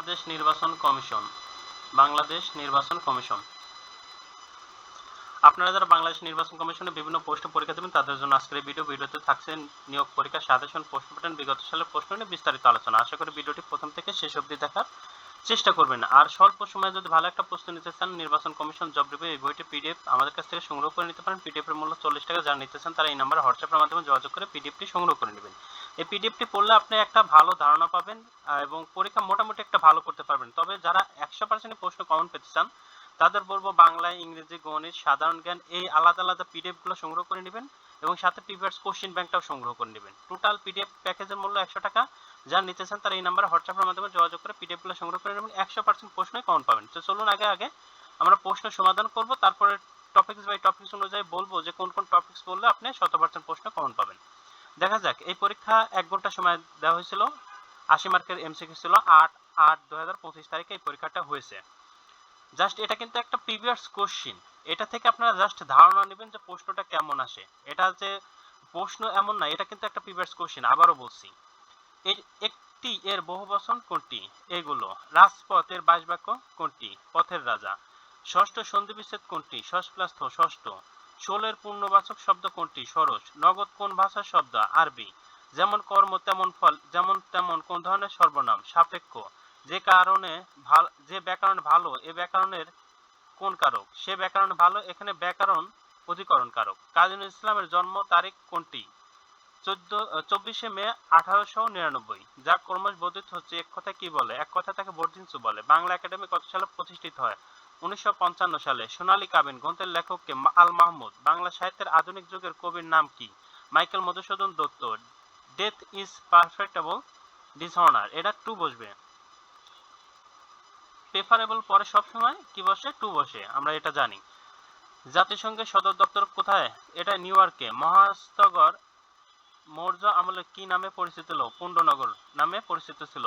বাংলাদেশ নির্বাচন কমিশন। বাংলাদেশ নির্বাচন কমিশন। আপনারা যারা বাংলাদেশ নির্বাচন কমিশনে বিভিন্ন পোস্টে পরীক্ষা দেবেন, তাদের জন্য আজকের ভিডিও ভিডিওতে থাকছে নিয়োগ পরীক্ষা সাজেশন প্রশ্ন প্যাটার্ন বিগত সালের প্রশ্ন নিয়ে বিস্তারিত আলোচনা। আশা করি ভিডিওটি প্রথম থেকে শেষ অবধি দেখার চেষ্টা করবেন। আর স্বল্প সময়ে যদি ভালো একটা প্রশ্ন নিতে চান, নির্বাচন কমিশন জব রিভিউ এই বইটি পিডিএফ আমাদের কাছ থেকে সংগ্রহ করে নিতে পারেন। পিডিএফ এর মূল্য চল্লিশ টাকা যারা নিতে চান, তারা এই নাম্বারে হোয়াটসঅ্যাপের মাধ্যমে যোগাযোগ করে পিডিএফটি সংগ্রহ করে নেবেন। এই পিডিএফটি পড়লে আপনি একটা ভালো ধারণা পাবেন এবং পরীক্ষা মোটামুটি একটা ভালো করতে পারবেন। তবে যারা একশো পার্সেন্ট প্রশ্ন কমন পেতে চান, তাদের বলব বাংলা ইংরেজি, গণিত, সাধারণ জ্ঞান, এই আলাদা আলাদা পিডিএফগুলো সংগ্রহ করে নেবেন, এবং সাথে প্রিভিয়াস কোশ্চেন ব্যাংকটাও সংগ্রহ করে নেবেন। টোটাল পিডিএফ প্যাকেজের মূল্য একশো টাকা। যারা নিতে চান তারা এই নাম্বারে হোয়াটসঅ্যাপের মাধ্যমে যোগাযোগ করে পিডিএফগুলো সংগ্রহ করে নেবেন। একশো পার্সেন্ট প্রশ্নই কমন পাবেন। তো চলুন আগে আগে আমরা প্রশ্ন সমাধান করব। তারপরে টপিকস বাই টপিকস অনুযায়ী বলব যে কোন কোন টপিকস বললে আপনি শত পার্সেন্ট প্রশ্ন কমন পাবেন। দেখা যাক, এই পরীক্ষা এক ঘণ্টা সময় দেওয়া হয়েছিল, আশি মার্কের এমসিকিউ ছিল আট আট দু তারিখে এই পরীক্ষাটা হয়েছে। জাস্ট এটা কিন্তু একটা প্রিভিয়াস কোশ্চিন এটা থেকে আপনারা জাস্ট ধারণা নেবেন যে প্রশ্নটা কেমন আসে। এটা যে প্রশ্ন এমন না, এটা কিন্তু একটা প্রিভিয়াস কোশ্চিন আবারও বলছি। এর একটি, এর বহু বচন কোনটি? এগুলো। রাজপথ এর বাইশ বাক্য কোনটি? পথের রাজা। ষষ্ঠ সন্ধি বিচ্ছেদ কোনটি? ষষ্ঠ প্লাস ষষ্ঠ। ষোলের পূর্ণবাচক শব্দ কোনটি? সরস নগদ কোন ভাষার শব্দ? আরবি। যেমন কর্ম, তেমন ফল, যেমন তেমন কোন ধরনের সর্বনাম? সাপেক্ষ। যে কারণে যে ব্যাকরণ ভালো, এ ব্যাকরণের কোন কারক? সে ব্যাকরণ ভালো, এখানে ব্যাকরণ অধিকরণ কারক। কাজী ইসলামের জন্ম তারিখ কোনটি? চোদ্দ, চব্বিশে মে আঠারোশো নিরানব্বই। যা ক্রমশ বর্ধিত হচ্ছে। এক কথা কি বলে? এক কথা তাকে বর্ধিনসু বলে। বাংলা একাডেমি কত সালে প্রতিষ্ঠিত হয়? উনিশশো পঞ্চান্ন সালে সোনালী কাবিন গ্রন্থের লেখককে আল মাহমুদ, বাংলা সাহিত্যের আধুনিক যুগের কবির নাম কি? Michael Madhusudan Dutta death is preferable dishonour এটা টু বসবে। প্রেফারেবল পরে সবসময় কি বসে? টু বসে, আমরা এটা জানি। জাতিসংঘের সদর দপ্তর কোথায়? এটা নিউ ইয়র্কে। মহাস্তগর মৌর্য আমলে কি নামে পরিচিত ছিল পুণ্ডনগর নামে পরিচিত ছিল।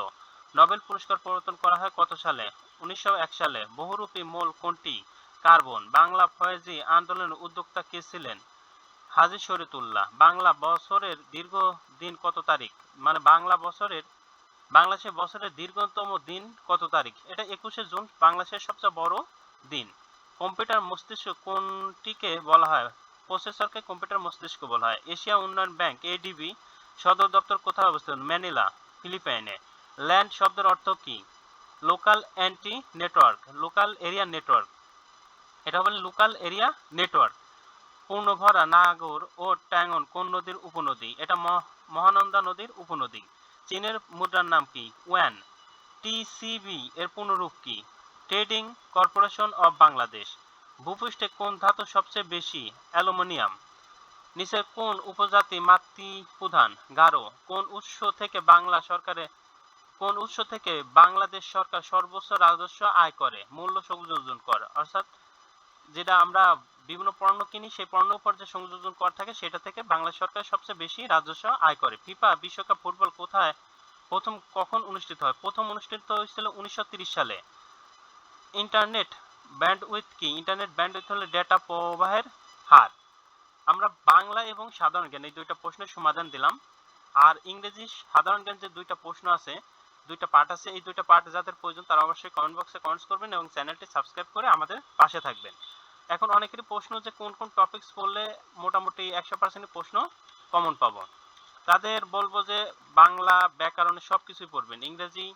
নোবেল পুরস্কার প্রবর্তন করা হয় কত সালে? উনিশশো এক সালে। বহুরূপী মূল কোনটি? কার্বন। বাংলা ফয়েজি আন্দোলনের উদ্যোক্তা কে ছিলেন? হাজি শরীতুল্লাহ। বাংলা বছরের দীর্ঘ দিন কত তারিখ? মানে বাংলা বছরের, বাংলাদেশে বছরের দীর্ঘতম দিন কত তারিখ? এটা একুশে জুন, বাংলাদেশের সবচেয়ে বড় দিন। কম্পিউটার মস্তিষ্ক কোনটিকে বলা হয়? প্রসেসরকে কম্পিউটার মস্তিষ্ক বলা হয়। এশিয়া উন্নয়ন ব্যাংক, এডিবি, সদর দপ্তর কোথায় অবস্থিত? ম্যানিলা, ফিলিপাইনে। ল্যান্ড শব্দের অর্থ কি? Local anti network, local area network. এটা বলে লোকাল এরিয়া নেটওয়ার্ক। পূর্ণভরা, নাগর ও ট্যাঙ্গন কোন নদীর উপনদী? এটা মহ- মহানন্দা নদীর উপনদী। চীনের মুদ্রার নাম কি? ওয়ান। টিসিবি এর পুনরূপ কি? Trading Corporation of Bangladesh. ভূপৃষ্ঠে কোন ধাতু সবচেয়ে বেশি? অ্যালুমিনিয়াম। নিচের কোন উপজাতি মাতৃ প্রধান গারো। কোন উৎস থেকে বাংলা সরকারে কোন উৎস থেকে বাংলাদেশ সরকার সর্বোচ্চ রাজস্ব আয় করে? মূল্য সংযোজন কর। অর্থাৎ যেটা আমরা বিভিন্ন পণ্য কিনি, সেই পণ্যের উপর যে সংযোজন কর থাকে, সেটা থেকে বাংলাদেশ সরকার সবচেয়ে বেশি রাজস্ব আয় করে। ফিফা বিশ্বকাপ ফুটবল কোথায় প্রথম কখন অনুষ্ঠিত হয়? প্রথম অনুষ্ঠিত হয়েছিল উনিশশো সালে। ইন্টারনেট ব্যান্ডউইথ কি? ইন্টারনেট ব্যান্ডউইথ হলো ডেটা প্রবাহের হার। আমরা বাংলা এবং সাধারণ জ্ঞান, এই দুইটা প্রশ্নের সমাধান দিলাম। আর ইংরেজি সাধারণ জ্ঞান যে দুইটা প্রশ্ন আছে দুইটা পার্ট আছে, এই দুইটা পার্ট যাদের প্রয়োজন তারা অবশ্যই কমেন্ট বক্সে কমেন্টস করবেন এবং চ্যানেলটি সাবস্ক্রাইব করে আমাদের পাশে থাকবেন। এখন অনেকেরই প্রশ্ন যে কোন কোন টপিকস পড়লে মোটামুটি একশো পার্সেন্ট প্রশ্ন কমন পাবো। তাদের বলব যে বাংলা, ব্যাকরণে সব কিছুই পড়বেন। ইংরেজি